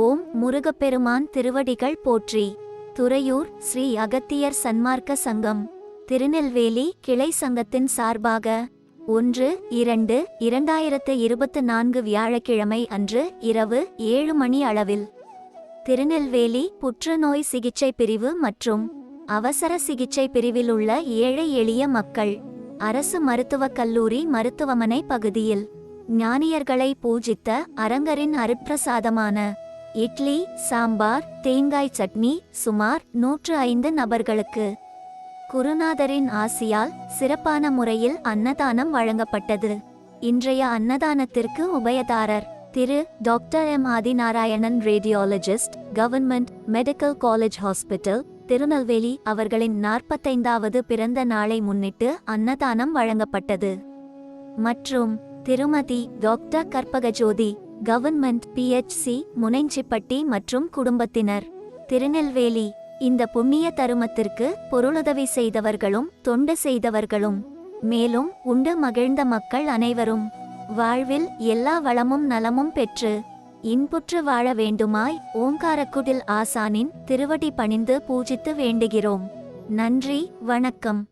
ஓம் முருகப்பெருமான் திருவடிகள் போற்றி. துறையூர் ஸ்ரீ அகத்தியர் சன்மார்க்க சங்கம். திருநெல்வேலி கிளை சங்கத்தின் சார்பாக ஒன்று இரண்டு இரண்டாயிரத்து இருபத்து நான்கு வியாழக்கிழமை அன்று இரவு ஏழு மணி அளவில் திருநெல்வேலி புற்றுநோய் சிகிச்சை பிரிவு மற்றும் அவசர சிகிச்சை பிரிவில் உள்ள ஏழை எளிய மக்கள் அரசு மருத்துவக் கல்லூரி மருத்துவமனை பகுதியில் ஞானியர்களை பூஜித்த அரங்கரின் அருட்பிரசாதமான இட்லி சாம்பார் தேங்காய் சட்னி சுமார் நூற்று ஐந்து நபர்களுக்கு. குருநாதரின் ஆசியால் சிறப்பான முறையில் அன்னதானம் வழங்கப்பட்டது. இன்றைய அன்னதானத்திற்கு உபயதாரர் Thiru doctor M. Adhinarayanan radiologist government medical college hospital Tirunelveli அவர்களின் நாற்பத்தைந்தாவது பிறந்த நாளை முன்னிட்டு அன்னதானம் வழங்கப்பட்டது. மற்றும் Thirumathi doctor Karpagajothi government PHC Munanjipatti மற்றும் குடும்பத்தினர். திருநெல்வேலி இந்த புண்ணிய தருமத்திற்கு பொருளுதவி செய்தவர்களும் தொண்டு செய்தவர்களும். மேலும் உண்டு மகிழ்ந்த மக்கள் அனைவரும். வாழ்வில் எல்லா வளமும் நலமும் பெற்று இன்புற்று வாழ வேண்டுமாய் ஓங்காரக்குடில் ஆசானின் திருவடி பணிந்து பூஜித்து வேண்டுகிறோம். நன்றி வணக்கம்.